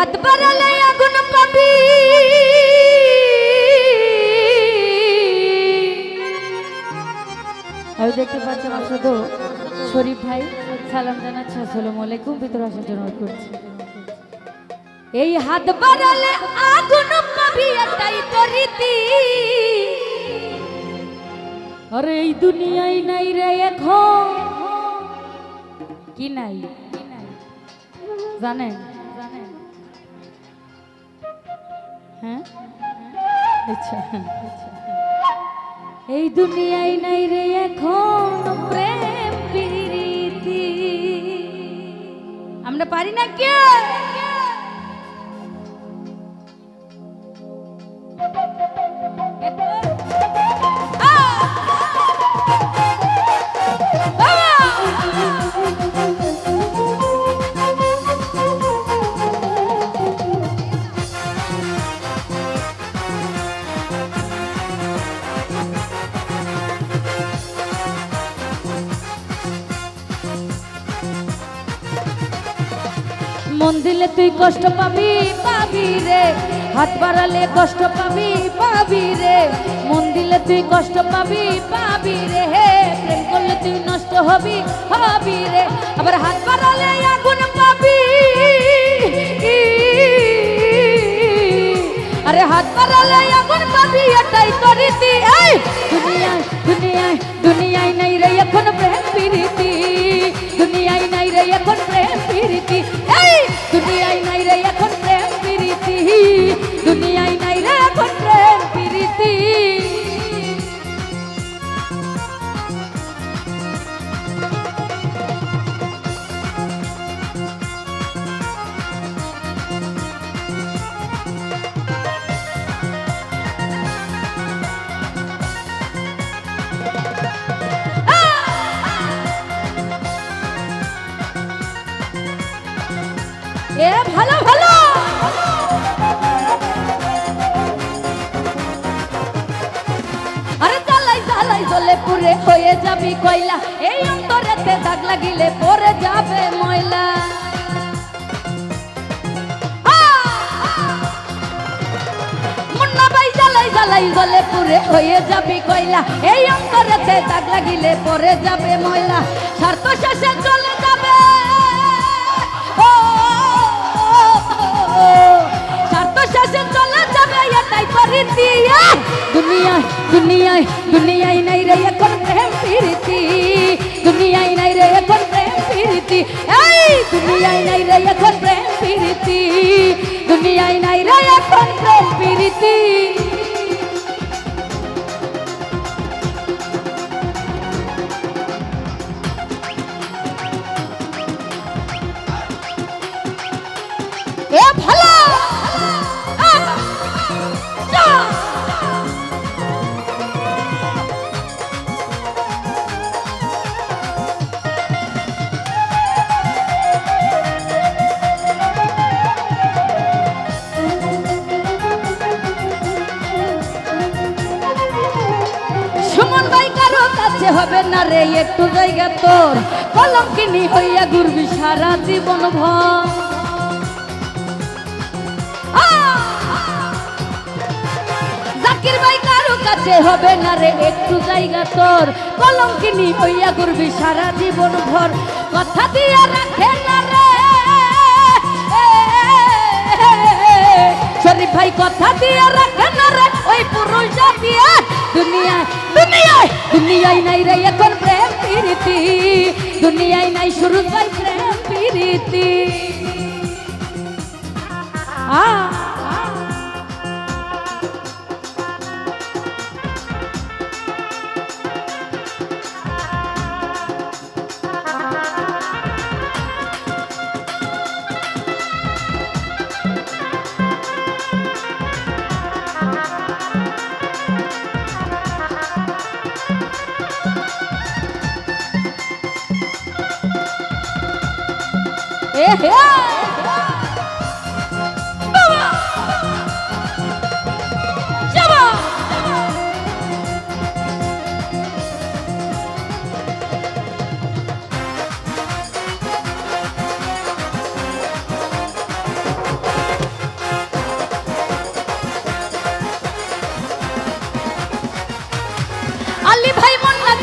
হাত বাড়ালে আগুন পাবি। আমি দেখতে পাচ্ছি আমার শুধু শরীফ ভাই। সালাম জানাচ্ছি আসসালামু আলাইকুম। ভিতরে আসার জন্য করছি। এই হাত বাড়ালে আগুন পাবি এটাই তো রীতি। আরে এই দুনিয়ায় নাই রে এখন। কি নাই? জানেন? হ্যাঁ? আচ্ছা এই দুনিয়ায় নাই রে এখন প্রেম প্রীতি। আমরা পারি না কে মন দিলে তুই কষ্ট পাবি পাবি রে। হাত বাড়ালে কষ্ট পাবি পাবি রে। মন দিলে তুই কষ্ট পাবি পাবি রে। হে, প্রেম করলে তুই নষ্ট হবি হবি রে। আবার হাত বাড়ালে আগুন পাবি। আরে হাত বাড়ালে আগুন পাবি জ্বলে পুরে হয়ে যাবি কয়লা। এই অন্তরেতে দাগ লাগিলে পরে যাবে ময়লা। জ্বালাই জ্বলে পুরে হয়ে যাবি কয়লা। এই অন্তরেতে দাগ লাগিলে পরে যাবে ময়লা। স্বার্থ শেষে চলে যাবে। স্বার্থ শেষে চলে এটাই তো রীতি এই দুনিয়ায় দুনিয়ায় দুনিয়ায় নাই রে এখন প্রেম প্রীতি দুনিয়ায় নাই রে এখন প্রেম প্রীতি এই দুনিয়ায় নাই রে এখন প্রেম প্রীতি দুনিয়ায় নাই রে এখন প্রেম প্রীতি এ হবে না রে, একটু জায়গা তোর। কলম কিনি হইয়া ঘুরবি সারা জীবন ভর। জাকির ভাই কারও কাছে হবে না রে, একটু জায়গা তোর। কলম কিনি হইয়া ঘুরবি সারা জীবন ভর। কথা দিয়া রাখে না রে। শরীফ ভাই, কথা দিয়া রাখে না রে। ওই পুরুষ জাতিয়া দুনিয়ায় দুনিয়ায় দুনিয়ায় নাই রে এখন প্রেম প্রীতি। দুনিয়ায় নাই শুরু প্রেম প্রীতি। আ আ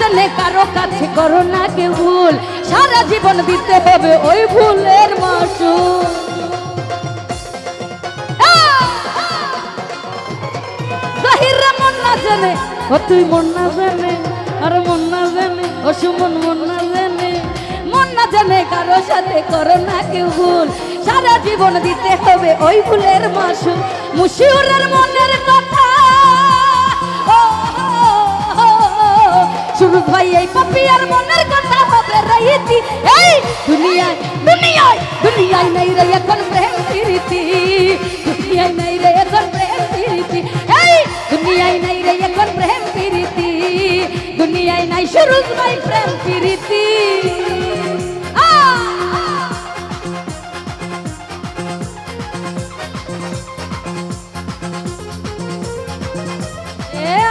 জেনে কারও কাছে করো না কেউ ভুল। সারা জীবন দিতে হবে ওই ভুলের মাসুল। জানে, ও তুই মন না জানে, আর মন না জানে, ও সুমন মন না জানে। মন না জানে কারও সাথে করো না কেউ ভুল। সারা জীবন দিতে হবে ওই ভুলের মাসু মুশিউরের মনের কথা ভাই, এই পাপিয়ার মনের কথা হবে রাইতি এই, দুনিয়ায় দুনিয়ায় দুনিয়ায় নাই রে এখন প্রেম প্রীতি। দুনিয়ায় নাই রে এখন প্রেম প্রীতি। এই, দুনিয়ায় নাই রে এখন প্রেম প্রীতি। দুনিয়ায় নাই শুরু ভাই প্রেম প্রীতি।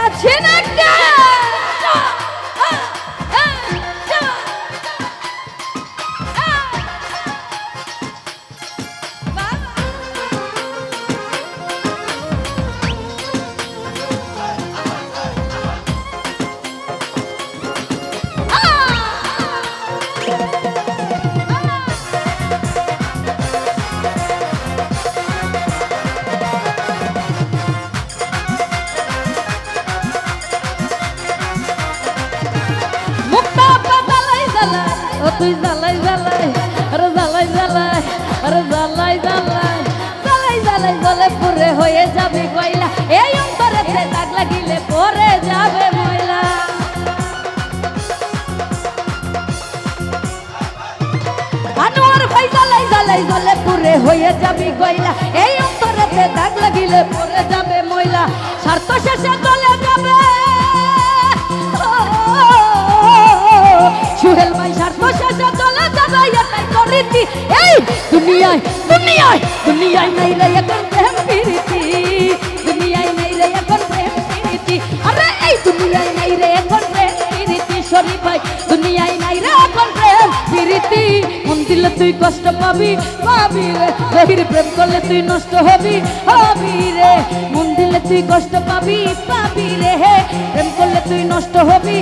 আছে না জ্বালাই আরে জ্বালাই জ্বালাই আরে জ্বালাই জ্বালাই জ্বালাই জ্বালাই জ্বলে পুরে হয়ে যাবে কয়লা এই অন্তরেতে দাগ লাগিলে পরে যাবে ময়লা আনোয়ার ভাই জ্বালাই জ্বালাই জ্বলে পুরে হয়ে যাবি গয়লা এই অন্তরেতে দাগ লাগিলে পরে যাবে ময়লা স্বার্থ শেষে চলে এটাই তো রীতি এই, দুনিয়ায় দুনিয়ায় দুনিয়ায় নাই রে এখন প্রেম প্রীতি। দুনিয়ায় নাই রে এখন প্রেম প্রীতি। আরে এই, দুনিয়ায় নাই রে এখন প্রেম প্রীতি শরীফ ভাই। দুনিয়ায় নাই রে এখন প্রেম প্রীতি। মন দিলে তুই কষ্ট পাবি পাবি রে। গভীর প্রেম করলে তুই নষ্ট হবি হবি রে। মন দিলে তুই কষ্ট পাবি পাবি রে। প্রেম করলে তুই নষ্ট হবি